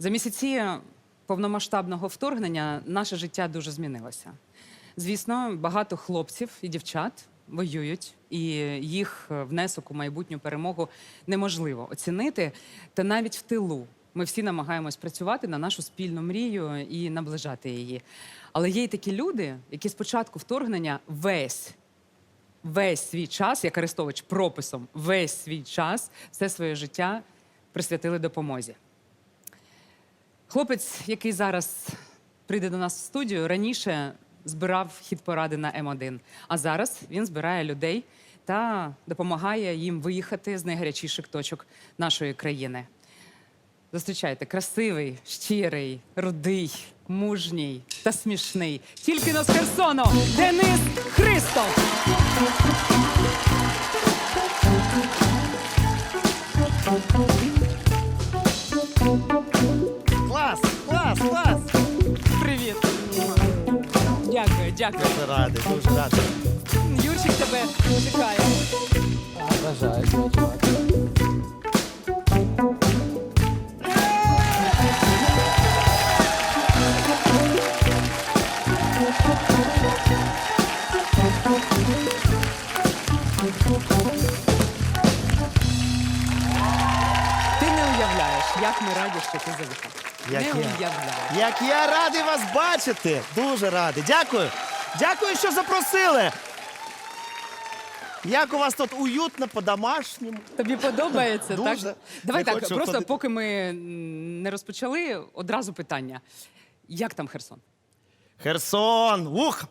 За місяці повномасштабного вторгнення наше життя дуже змінилося. Звісно, багато хлопців і дівчат воюють, і їх внесок у майбутню перемогу неможливо оцінити. Та навіть в тилу ми всі намагаємось працювати на нашу спільну мрію і наближати її. Але є й такі люди, які спочатку вторгнення весь весь свій час, як Арестович прописом, весь свій час, все своє життя присвятили допомозі. Хлопець, який зараз прийде до нас в студію, раніше збирав хіт поради на М1, а зараз він збирає людей та допомагає їм виїхати з найгарячіших точок нашої країни. Зустрічайте, красивий, щирий, рудий, мужній та смішний. Тільки на з Херсону Денис Христов. Клас, клас, клас! Привіт. Дякую, дякую. Дуже радий, дуже радий. Юрчик тебе чекає. Бажаю. Ти не уявляєш, як ми раді, що ти завітав. Як не я. Як я радий вас бачити! Дуже радий. Дякую. Дякую, що запросили. Як у вас тут уютно, по-домашньому. Тобі подобається, Дуже. так? Давай Не так, хочу просто ходити. поки ми м, не розпочали, одразу питання. Як там Херсон? Херсон! Ух!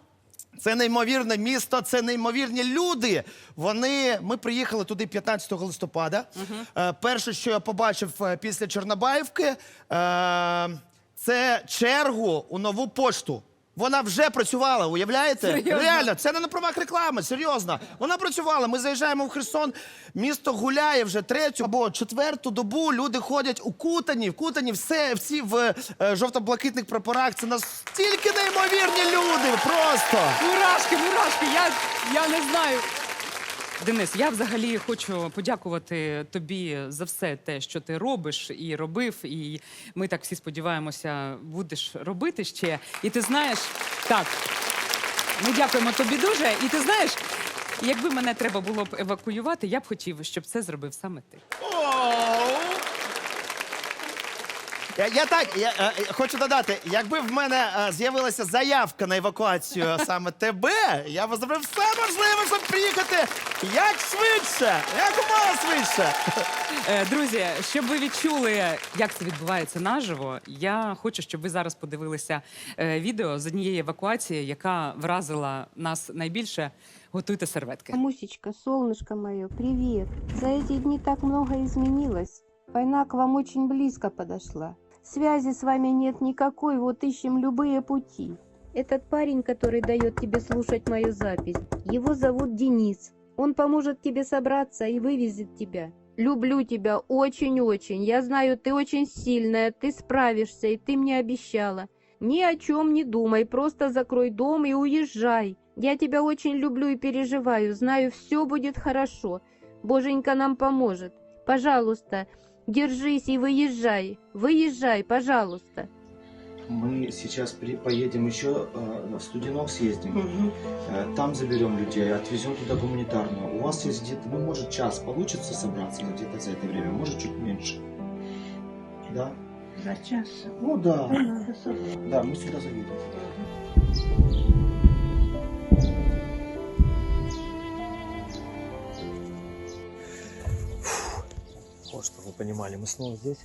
Це неймовірне місто, це неймовірні люди. Вони. Ми приїхали туди 15 листопада. Е, перше, що я побачив е, після Чорнобаївки, е, це чергу у нову пошту. Вона вже працювала, уявляєте? Серйозно? Реально, це не на правах реклами, серйозно. Вона працювала. Ми заїжджаємо в Херсон. Місто гуляє вже третю або четверту добу. Люди ходять у кутані, в кутані, все, всі в е, жовто-блакитних прапорах. Це настільки неймовірні люди. Просто. Мурашки, мурашки, я, я не знаю. Денис, я взагалі хочу подякувати тобі за все те, що ти робиш і робив. І ми так всі сподіваємося, будеш робити ще. І ти знаєш, так, ми дякуємо тобі дуже. І ти знаєш, якби мене треба було б евакуювати, я б хотів, щоб це зробив саме ти. Я, я так я, е, е, хочу додати, якби в мене е, з'явилася заявка на евакуацію саме тебе, я б зробив все можливе, щоб приїхати як швидше, як мало швидше. Е, Друзі, щоб ви відчули, як це відбувається наживо, я хочу, щоб ви зараз подивилися е, відео з однієї евакуації, яка вразила нас найбільше. Готуйте серветки. Мусечка, солнышко мое, привет. За эти дни так много изменилось. Война к вам очень близко подошла. Связи с вами нет никакой, вот ищем любые пути. Этот парень, который дает тебе слушать мою запись, его зовут Денис. Он поможет тебе собраться и вывезет тебя. Люблю тебя очень-очень. Я знаю, ты очень сильная, ты справишься, и ты мне обещала. Ни о чем не думай, просто закрой дом и уезжай. Я тебя очень люблю и переживаю, знаю, все будет хорошо. Боженька нам поможет. Пожалуйста, держись и выезжай. Выезжай, пожалуйста. Мы сейчас при- поедем еще э, в Студенок съездим. Э, там заберем людей, отвезем туда гуманитарную. У вас есть где-то, ну, может, час получится собраться где-то за это время, может, чуть меньше. Да? За час. Ну да. Да, мы сюда заедем. Вот, чтобы вы понимали, мы снова здесь.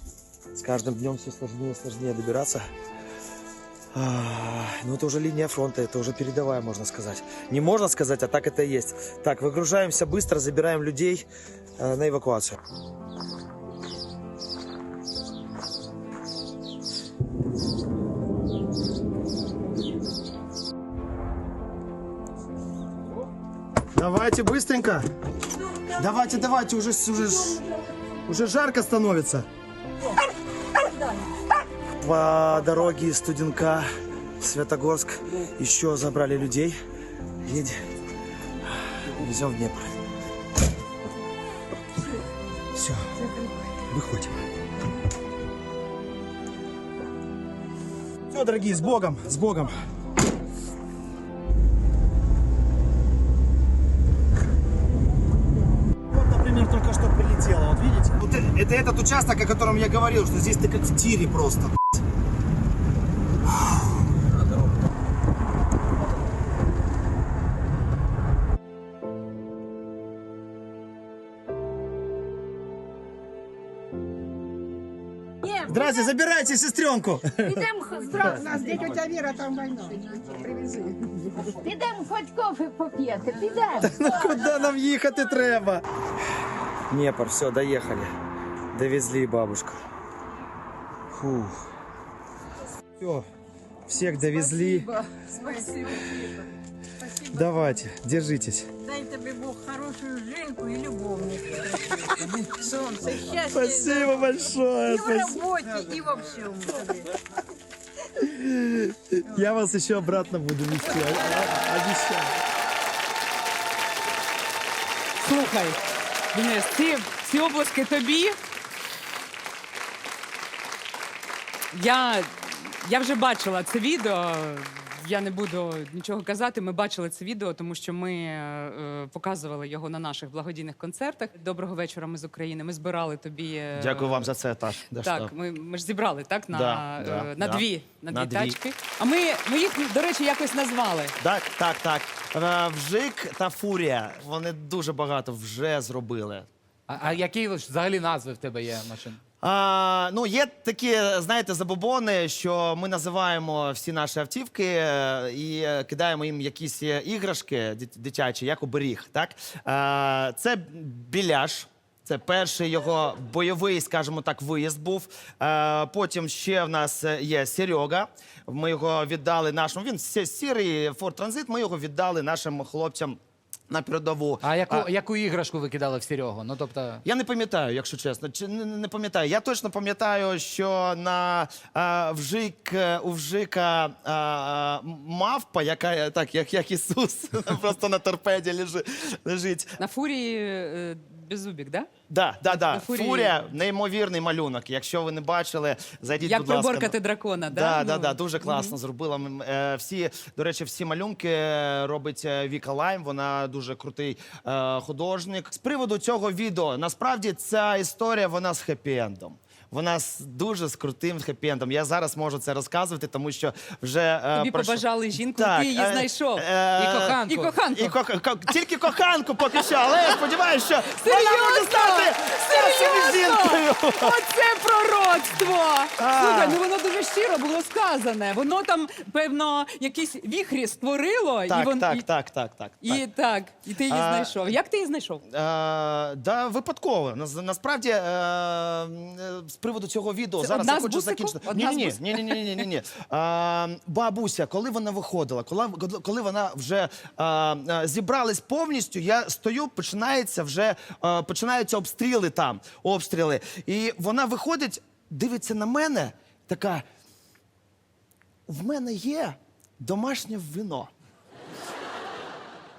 С каждым днем все сложнее и сложнее добираться. А, Ну, это уже линия фронта, это уже передовая, можно сказать. Не можно сказать, а так это и есть. Так, выгружаемся быстро, забираем людей э, на эвакуацию. Давайте быстренько. Давайте, давайте, уже, уже, уже жарко становится. По дороге из Студенка в Светогорск еще забрали людей. Едем. Везем в Днепр. Все, выходим. Все, дорогие, с Богом, с Богом. это этот участок, о котором я говорил, что здесь ты как в тире просто. блядь. Здрасте, забирайте сестренку. У нас де тетя Віра там війна. Привези. Підемо хоч кофе поп'єти, підемо. Ну куда нам ехать треба? Днепр, все, доехали. Довезли бабушку. Фух. Все, всех довезли. Спасибо. Давайте, держитесь. Дай тобі Бог хорошу жінку і любовника. Сонце, щастя. Спасибо большое. І в роботі, і во всьому. Я вас еще обратно буду нести, а- обещаю. Слухай, Денис, ці, ці обласки тобі. Я, я вже бачила це відео. Я не буду нічого казати. Ми бачили це відео, тому що ми е, показували його на наших благодійних концертах. Доброго вечора. Ми з України. Ми збирали тобі. е, Дякую вам за це, Таш. Да Так, ми, ми ж зібрали так на, Да, е, да, на да. дві на дві На дві. тачки. А ми, ми їх, до речі, якось назвали. Так, так, так. Е, Вжик та Фурія. Вони дуже багато вже зробили. А, а які взагалі назви в тебе є машин? А, ну, є такі, знаєте, забобони, що ми називаємо всі наші автівки е, і е, кидаємо їм якісь е, іграшки дит- дитячі, як оберіг. Так? А, це біляш. Це перший його бойовий, скажімо так, виїзд був. Е, потім ще в нас є Серега. Ми його віддали нашому. Він сі- сірий Ford Transit, Ми його віддали нашим хлопцям на передову. А яку, яку іграшку ви кидали в Серегу? Ну тобто. Я не пам'ятаю, якщо чесно. Чи не, не пам'ятаю. Я точно пам'ятаю, що на а, вжик е, у вжика а, мавпа, яка е, так, як, як Ісус, просто на торпеді лежи, лежить. На фурії е, Беззубік, да? Да, да, да. Фурія. Фурія неймовірний малюнок. Якщо ви не бачили, зайдіть, Як будь ласка. приборкати дракона, да? Да, Ну, да, да, дуже класно зробила. М, е, Всі, до речі, всі малюнки е, робить е, Віка Лайм. Вона дуже крутий е, художник. З приводу цього відео, насправді ця історія вона з хеппі-ендом. Вона з дуже з крутим хеппі-ендом. Я зараз можу це розказувати, тому що вже е, Тобі пройшло- побажали жінку, Так, ти її е, знайшов. е, І коханку. І коханку. і ко- тільки коханку поки що, але я сподіваюся, що вона може стати першою жінкою. Оце пророцтво! А. Слухай, ну воно дуже щиро було сказане. Воно там, певно, якісь віхрі створило, і Так, вон так, і, так, так, так. і так, і ти її А. знайшов. Як ти її знайшов? Е, да, випадково. Нас- Насправді, е, е, приводу цього відео Це зараз одна я з хочу закінчити. Одна Ні, ні, ні, ні, ні, ні, ні, ні. Е, бабуся, коли вона виходила, коли, коли вона вже е, е, зібралась повністю, я стою, починається вже е, починаються обстріли там, обстріли. І вона виходить, дивиться на мене, така. В мене є домашнє вино.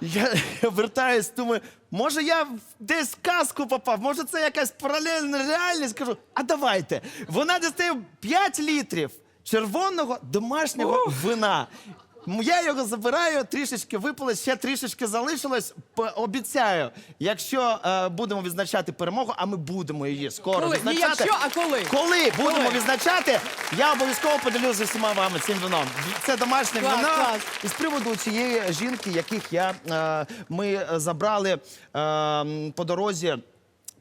Я, я вертаюсь, думаю, може я в- десь в казку попав, може це якась паралельна реальність. Кажу, а давайте. Вона дістає 5 літрів червоного домашнього вина. Я його забираю, трішечки випили, ще трішечки залишилось. Обіцяю, якщо е, будемо відзначати перемогу, а ми будемо її скоро Коли? Ні, відзначати. якщо, а коли? Коли будемо відзначати, я обов'язково поділюся зі всіма вами цим вином. Це домашнє Клас, вино. клас. І з приводу цієї жінки, яких я е, ми е, забрали е, по дорозі.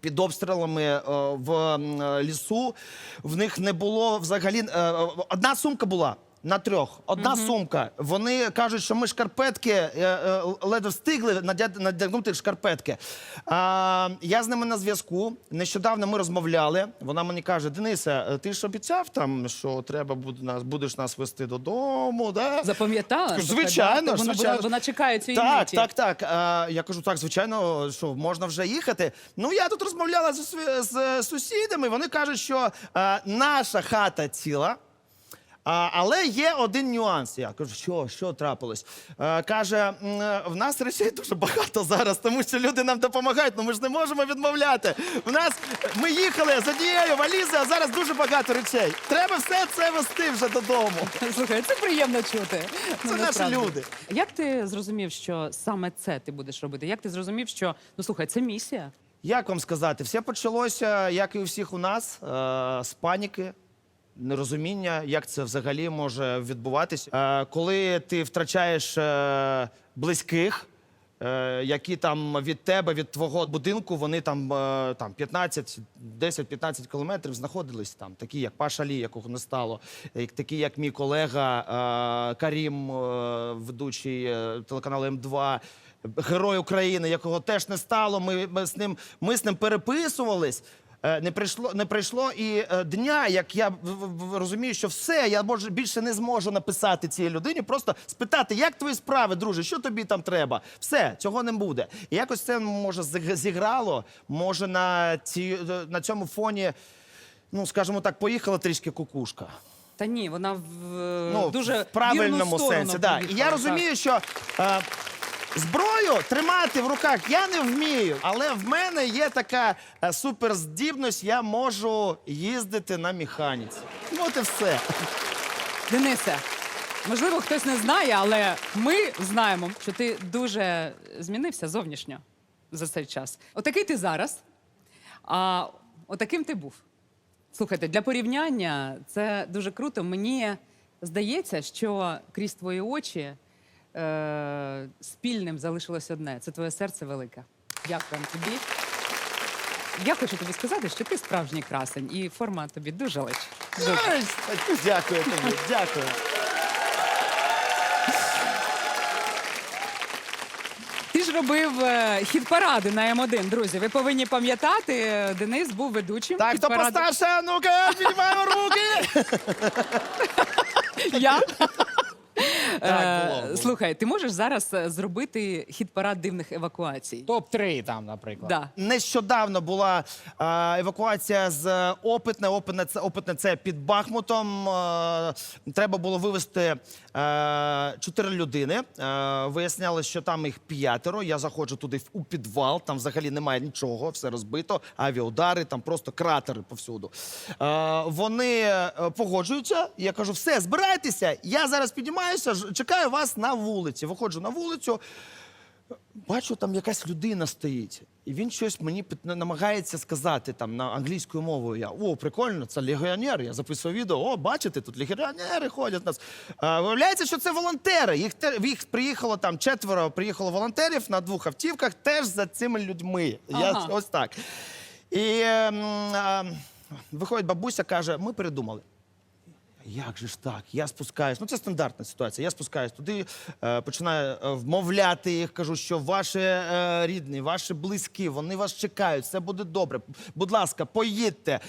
Під обстрілами е, в м, е, лісу в них не було взагалі е, одна сумка була. На трьох. Одна сумка. Вони кажуть, що ми шкарпетки е, е, ледве встигли надя- надягнути шкарпетки. А, я з ними на зв'язку. Нещодавно ми розмовляли. Вона мені каже: Денисе, е, ти ж обіцяв там, що треба буде нас, будеш нас вести додому. Да? Запам'ятала? Слухай, Звичайно? Вона, звичайно. Вона, чекає цієї Так, миті. так, так. А, я кажу, так, звичайно, що можна вже їхати. Ну, я тут розмовляла з, з, з сусідами. Вони кажуть, що а, наша хата ціла, А, але є один нюанс. Я кажу, що, що трапилось? Е, каже, е, в нас речей дуже багато зараз, тому що люди нам допомагають, ну ми ж не можемо відмовляти. В нас ми їхали з однією валізою, а зараз дуже багато речей. Треба все це вести вже додому. Слухай, це приємно чути. Ну, Це наші насправді. люди. Як ти зрозумів, що саме це ти будеш робити? Як ти зрозумів, що ну слухай, це місія? Як вам сказати, все почалося, як і у всіх у нас, е, з паніки, нерозуміння, як це взагалі може відбуватись. Е, коли ти втрачаєш е, близьких, е, які там від тебе, від твого будинку, вони там, там 15, 10-15 кілометрів знаходились там, такі як Паша Лі, якого не стало, як- такі як мій колега Карім, ведучий телеканалу М2. Герой України, якого теж не стало. Ми, ми з ним ми з ним переписувались. Е, Не прийшло, не прийшло і е, дня, як я розумію, що все, я може більше не зможу написати цій людині, просто спитати, як твої справи, друже, що тобі там треба? Все, цього не буде. І якось це може зіграло. Може на ці на цьому фоні, ну скажімо так, поїхала трішки кукушка. Та ні, вона в Ну, Е, дуже в правильному вірну сторону сенсі. Да. І я розумію, що е, зброю тримати в руках я не вмію, але в мене є така е, суперздібність, я можу їздити на механіці. От і все. Денисе, можливо, хтось не знає, але ми знаємо, що ти дуже змінився зовнішньо за цей час. Отакий ти зараз, а отаким ти був. Слухайте, для порівняння це дуже круто. Мені здається, що крізь твої очі е- спільним залишилось одне це твоє серце велике. Дякую тобі. Я хочу тобі сказати, що ти справжній красень, і форма тобі дуже личить. Дякую тобі, дякую. Ти ж робив е, хіт-паради на М1, друзі. Ви повинні пам'ятати, е, Денис був ведучим. Так, хто хіт-параду. постарше, ну-ка, піднімаємо руки. Я? Так, Е, було, було. Слухай, ти можеш зараз е, зробити хіт-парад дивних евакуацій? топ-3 там, наприклад. Да. Нещодавно була е, евакуація з опитне. Опитне це опитне це під Бахмутом. Е, треба було вивезти е, чотири людини. Е, вияснялось, що там їх п'ятеро. Я заходжу туди в- у підвал. Там взагалі немає нічого, все розбито. Авіаудари, там просто кратери повсюду. Е, вони е, погоджуються. Я кажу, все, збирайтеся. Я зараз піднімаюся, ж- чекаю вас на вулиці. Виходжу на вулицю. Бачу, там якась людина стоїть, і він щось мені намагається сказати там на англійською мовою. Я о, прикольно, це легіонер. Я записую відео. О, бачите, тут легіонери ходять нас. А, виявляється, що це волонтери. Їх їх приїхало там четверо. Приїхало волонтерів на двох автівках, теж за цими людьми. Я ось так. І ем, а, виходить бабуся, каже: ми передумали. Як же ж так? Я спускаюсь. Ну це стандартна ситуація. Я спускаюсь туди, е, починаю е, вмовляти їх, кажу, що ваші е, рідні, ваші близькі, вони вас чекають, все буде добре. Будь ласка, поїдьте.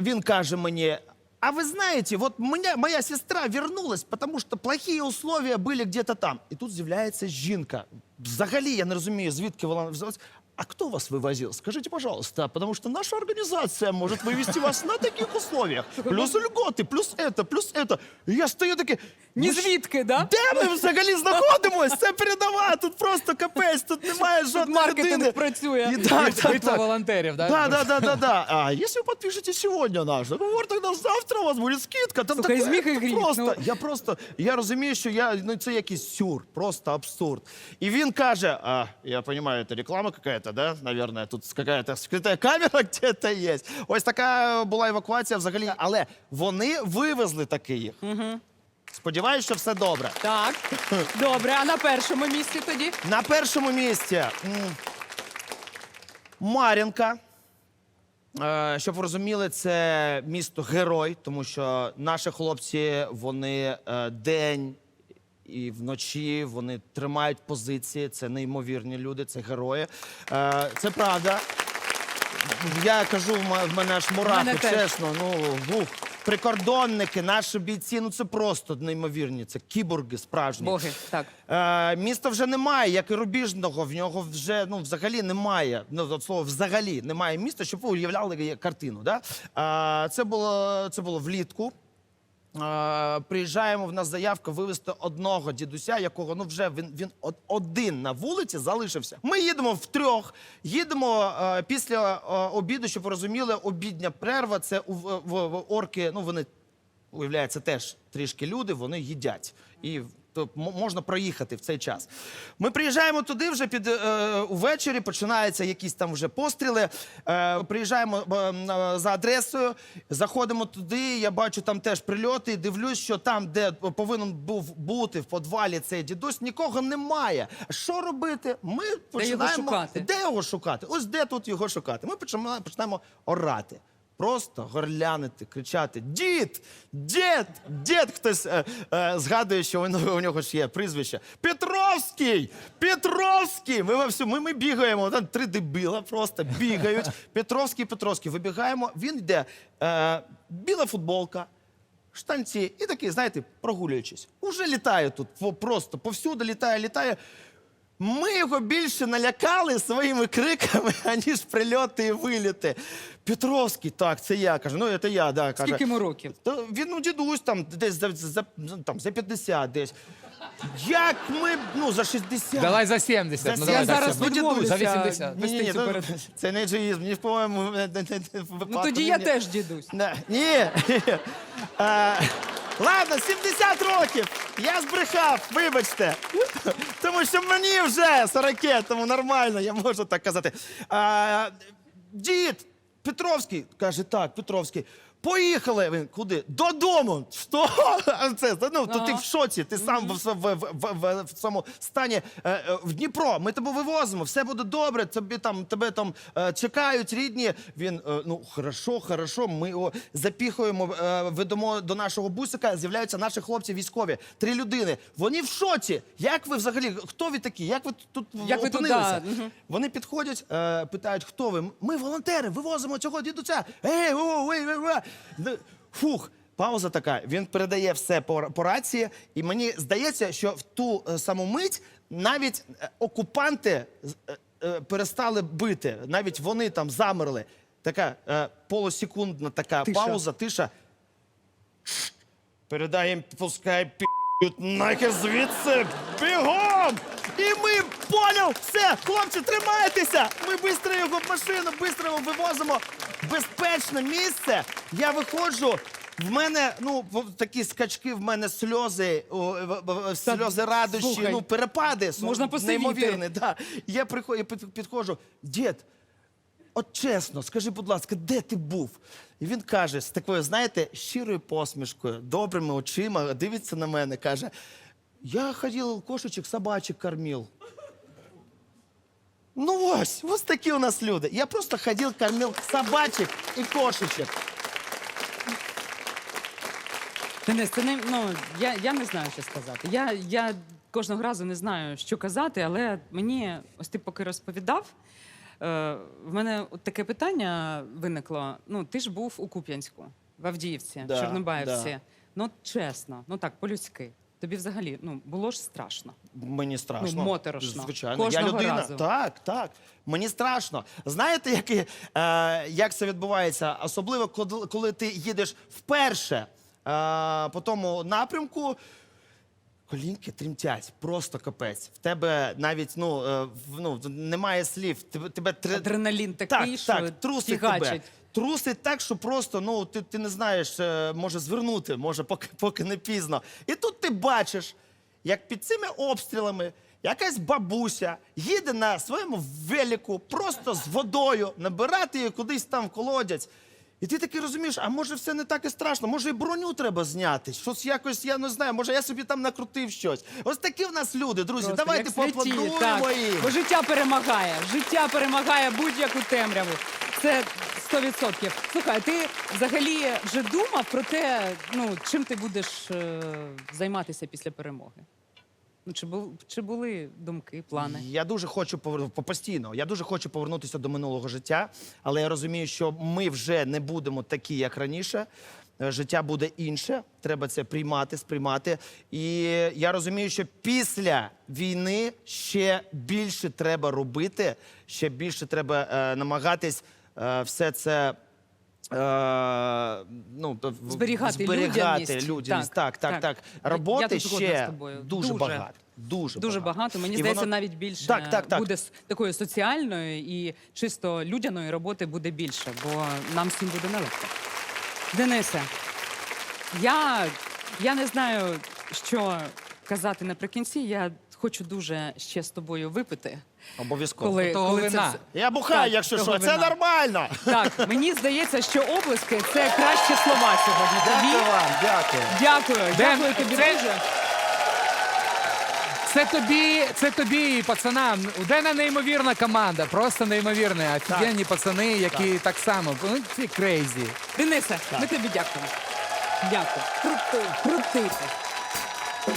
Він каже мені: а вы знаете, вот меня, моя сестра вернулась, потому что плохие условия были где-то там. І тут з'являється жінка. Взагалі я не розумію, звідки вона взялась А кто вас вывозил? Скажите, пожалуйста, потому что наша организация может вывести вас на таких условиях. Плюс льготы, плюс это, плюс это. І я стою такий. Ні «Ну, звідки, да? Де ми взагалі знаходимось? Це передова, тут просто капець, тут немає жодної маркетинг людини. працює. І, так, так, Битва так. волонтерів, да? Да, да, да, да, да. А если вы подпишете сегодня наш договор, тогда завтра у вас будет скидка. Там Слухай, такое- зміг і это гріх, Просто, ну. я просто, я розумію, що я, ну, це якийсь сюр, просто абсурд. І він каже, а, я понимаю, это реклама какая-то, да, наверное, тут какая-то скрита камера где-то є. Ось така була евакуація взагалі, але вони вивезли таки їх. Сподіваюсь, що все добре. Так, добре. А на першому місці тоді? На першому місці м, Мар'їнка. Е, Щоб ви розуміли, це місто герой, тому що наші хлопці вони е, день і вночі вони тримають позиції. Це неймовірні люди, це герої. Е, Це правда. Я кажу, в мене аж мурахи, чесно. Ну ух. Прикордонники, наші бійці, ну це просто неймовірні. Це кіборги справжні. Боги, так. Е, міста вже немає, як і рубіжного. В нього вже ну взагалі немає. Ну от слово взагалі немає міста, щоб ви уявляли картину. Да? Е, це було це було влітку. Е, приїжджаємо, в нас заявка вивезти одного дідуся, якого ну вже він, він од- один на вулиці залишився. Ми їдемо втрьох, їдемо е, після е, обіду, щоб ви розуміли, обідня перерва. Це у в, в- в орки, ну вони уявляється, теж трішки люди, вони їдять. І можна проїхати в цей час. Ми приїжджаємо туди вже під е, увечері, починаються якісь там вже постріли. Е, приїжджаємо е, за адресою, заходимо туди. Я бачу там теж прильоти. і Дивлюсь, що там, де повинен був бути в подвалі цей дідусь, нікого немає. Що робити? Ми починаємо шукати? Де його шукати? Ось де тут його шукати? Ми починаємо, починаємо орати. Просто горлянити, кричати: Дід! Дід! Дід! Хтось е, е, згадує, що у нього- ж є прізвище. Петровський! Петровський! Ми, всьому, ми, ми бігаємо, там три дебіла просто бігають. Петровський, Петровський. Вибігаємо, він йде. Е, біла футболка, штанці і такий, знаєте, прогулюючись. Уже літає тут, просто повсюди літає, літає. Ми його більше налякали своїми криками, аніж прильоти і виліти. Петровський, так, це я. Каже, ну це я, да, каже. Скільки йому років? Та він ну, дідусь там десь за, за, там, за 50 десь. Як ми, ну, за 60. Давай за 70. За ну, давай Я зараз щоб- відмовлюся. За 80. Ні, ні, ні, ну, це не джиїзм, ні в по-моєму випадку. Ну тоді я ні. теж дідусь. Не, ні. Е, ладно, 70 років. Я збрехав, вибачте. Тому що мені вже 40, тому нормально, я можу так казати. А, дід Петровський каже, так, Петровський. Поїхали. Він куди? Додому. Що? Це, ну, то ти в шоці, ти сам в, в, в, в, в цьому стані е, е, в Дніпро. Ми тебе вивозимо, все буде добре. Тобі там тебе там е, чекають рідні. Він ну хорошо, хорошо. Ми його запіхуємо, ведемо до нашого бусика. З'являються наші хлопці військові. Три людини. Вони в шоці. Як ви взагалі? Хто ви такі? Як ви тут Як ви тут, опинилися? да, мгм. Вони підходять, питають, хто ви? Ми волонтери, вивозимо цього дідуця. Ей, о, ой, ой, ой. Фух. Пауза така. Він передає все по, по рації, і мені здається, що в ту е, саму мить навіть е, окупанти е, перестали бити. Навіть вони там замерли. Така полусекундна така Тиша. пауза, тиша. Їм, пускай пі***ють нахер звідси. Бігом! І ми поняв! Все, хлопці, тримайтеся! Ми швидко його в машину, швидко його вивозимо в безпечне місце. Я виходжу. В мене ну в- такі скачки, в мене сльози, о, в- в- сльози радощі, слухай, ну перепади су- можна посивіти. неймовірні. Да. Я приходжу, я під- підходжу, дід, От чесно, скажи, будь ласка, де ти був? І він каже з такою, знаєте, щирою посмішкою, добрими очима, дивиться на мене, каже: Я ходив кошечок, собачок кормив. Ну ось, ось такі у нас люди. Я просто ходив, кормив собачок і кошечок. Денис, це не ну я, я не знаю, що сказати. Я, я кожного разу не знаю, що казати, але мені ось ти поки розповідав. Е, в мене от таке питання виникло. Ну, ти ж був у Куп'янську, в Авдіївці, Да, в Чорнобаївці. да. Ну, чесно, ну так, по-людськи. Тобі взагалі ну, було ж страшно. Мені страшно. Ну, моторошно. Звичайно, Кожного я людина. разу. Так, так. Мені страшно. Знаєте, як, е, як це відбувається? Особливо, коли, коли ти їдеш вперше е, по тому напрямку. Колінки тремтять, просто капець. В тебе навіть ну, е, в- ну, немає слів. Тебе, тебе тре- Адреналін так, такий, що так, трусить тебе. Трусить так, що просто ну ти, ти не знаєш, е, може звернути, може, поки, поки не пізно. І тут ти бачиш, як під цими обстрілами якась бабуся їде на своєму велику просто з водою, набирати її кудись там в колодязь. І ти таки розумієш, а може все не так і страшно, може і броню треба зняти. Щось якось, я не знаю, може я собі там накрутив щось. Ось такі в нас люди, друзі. Просто Давайте поаплодуємо їм. Бо життя перемагає. Життя перемагає будь-яку темряву. Це 100%. Слухай, ти взагалі вже думав про те, ну, чим ти будеш е, займатися після перемоги? Ну, чи, бу, чи були думки, плани? Я дуже хочу повер... постійно. Я дуже хочу повернутися до минулого життя, але я розумію, що ми вже не будемо такі, як раніше. Е, Життя буде інше. Треба це приймати, сприймати. І я розумію, що після війни ще більше треба робити, ще більше треба е, намагатись все це Е, ну, Зберігати зберігати людяність. людяність. Так, Так, так, так. Роботи я тут згодна ще з тобою. дуже, Дуже. багато. Дуже, Дуже багато. багато. Мені І здається, воно- навіть більше Так, так, так. буде с- такої соціальної і чисто людяної роботи буде більше, бо нам всім буде нелегко. Денисе, я, я не знаю, що казати наприкінці. Я хочу дуже ще з тобою випити. Обов'язково. Коли, Того коли вина. це... Я бухаю, Так, якщо того що, це вина. нормально. Так, мені здається, що облиски це кращі слова сьогодні. Дякую Тобі вам, дякую. дякую, дякую тобі це- дуже. Це тобі, це тобі і пацанам. У Дена неймовірна команда, просто неймовірна. Офігенні пацани, які так, само. Ну, ці крейзі. Денисе, ми тобі дякуємо. Дякую. Крутий, крутий. ти.